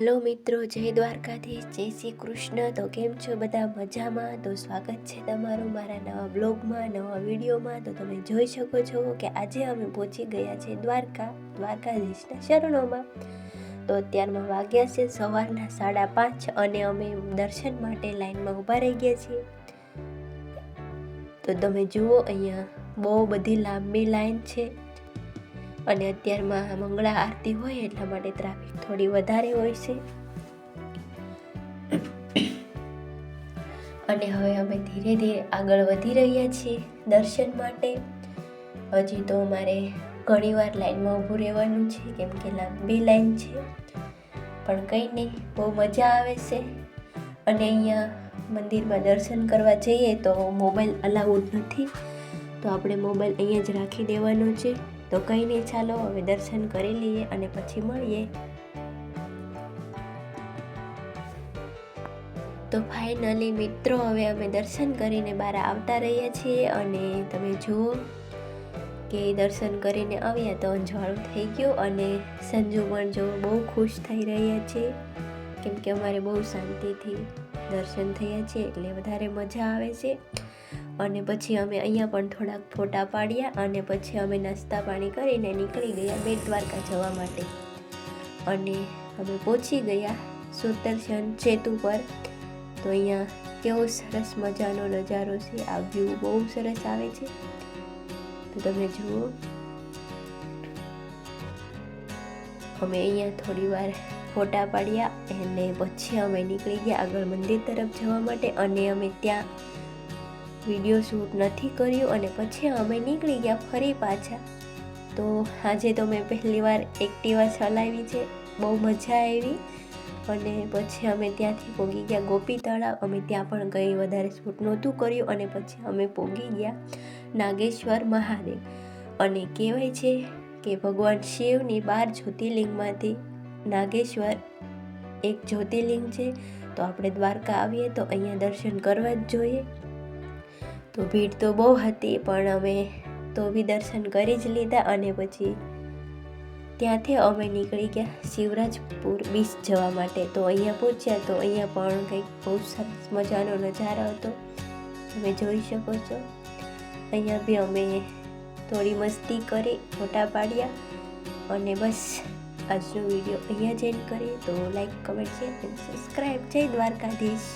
Hello મિત્રો, જય દ્વારકાધીશ, જય શ્રી કૃષ્ણ. તો કેમ છો બધા? મજામાં? તો સ્વાગત છે તમારું મારા નવા બ્લોગમાં, નવા વિડીયોમાં. તો તમે જોઈ શકો છો કે આજે અમે પહોંચી ગયા છે દ્વારકા, દ્વારકાધીશના શરણોમાં. તો અત્યારમાં વાગ્યા છે સવારના સાડા પાંચ અને અમે દર્શન માટે લાઈનમાં ઊભા રહી ગયા છીએ. તો તમે જુઓ, અહીંયા બહુ બધી લાંબી લાઈન છે. અને અત્યારમાં મંગળા આરતી હોય એટલા માટે ટ્રાફિક થોડી વધારે હોય છે. અને હવે અમે ધીરે ધીરે આગળ વધી રહ્યા છીએ દર્શન માટે. હજી તો અમારે ઘણીવાર લાઈનમાં ઊભું રહેવાનું છે, કેમ કે લાંબી લાઈન છે. પણ કંઈ નહીં, બહુ મજા આવે છે. અને અહીંયા મંદિરમાં દર્શન કરવા જઈએ તો મોબાઈલ અલાઉડ નથી. તો આપણે મોબાઈલ અહીંયા જ રાખી દેવાનો છે. તો કંઈ નહીં, ચાલો હવે દર્શન કરી લઈએ અને પછી મળીએ. તો ફાઇનલી મિત્રો, હવે અમે દર્શન કરીને બહાર આવતા રહ્યા છીએ અને તમે જુઓ કે દર્શન કરીને આવ્યા તો અંજવાળું થઈ ગયું અને સંજુ પણ જો બહુ ખુશ થઈ રહ્યા છે, કેમ કે અમારે બહુ શાંતિથી દર્શન થયા છે એટલે વધારે મજા આવે છે. અને પછી અમે અહીંયા પણ થોડાક ફોટા પાડ્યા અને પછી અમે નાસ્તા પાણી કરીને નીકળી ગયા બેટ દ્વારકા જવા માટે. અને અમે પહોંચી ગયા સુદર્શન સેતુ પર. તો અહીંયા કેવો સરસ મજાનો નજારો છે, આ વ્યૂ બહુ સરસ આવે છે. તો તમે જુઓ. અમે અહીંયા થોડી વાર ફોટા પાડ્યા અને પછી અમે નીકળી ગયા આગળ મંદિર તરફ જવા માટે અને અમે ત્યાં વીડિયો શૂટ નથી કર્યું અને પછી અમે નીકળી ગયા ફરી પાછા. તો આજે તો મેં પહેલી વાર એક્ટિવા ચલાવી છે. બહુ મજા આવી. અને પછી અમે ત્યાંથી પોગી ગયા ગોપી તળાવ અમે ત્યાં પણ ગઈ વધારે શૂટ નહોતું કર્યું અને પછી અમે પોગી ગયા નાગેશ્વર મહાદેવ. અને કહેવાય છે કે ભગવાન શિવની બાર જ્યોતિર્લિંગમાંથી નાગેશ્વર એક જ્યોતિર્લિંગ છે. તો આપણે દ્વારકા આવીએ તો અહીંયા દર્શન કરવા જ જોઈએ. તો ભીડ તો બહુ હતી, પણ અમે તો બી દર્શન કરી જ લીધા અને પછી ત્યાંથી અમે નીકળી ગયા શિવરાજપુર બીચ જવા માટે. તો અહીંયા પહોંચ્યા, તો અહીંયા પણ કંઈક બહુ સરસ મજાનો નજારો હતો. તમે જોઈ શકો છો. અહીંયા બી અમે થોડી મસ્તી કરી, ફોટા પાડ્યા અને બસ આજનો વીડિયો અહીંયા જ એન્ડ કરીએ. તો લાઈક કમેન્ટ શેર સબસ્ક્રાઈબ જય દ્વારકાધીશ.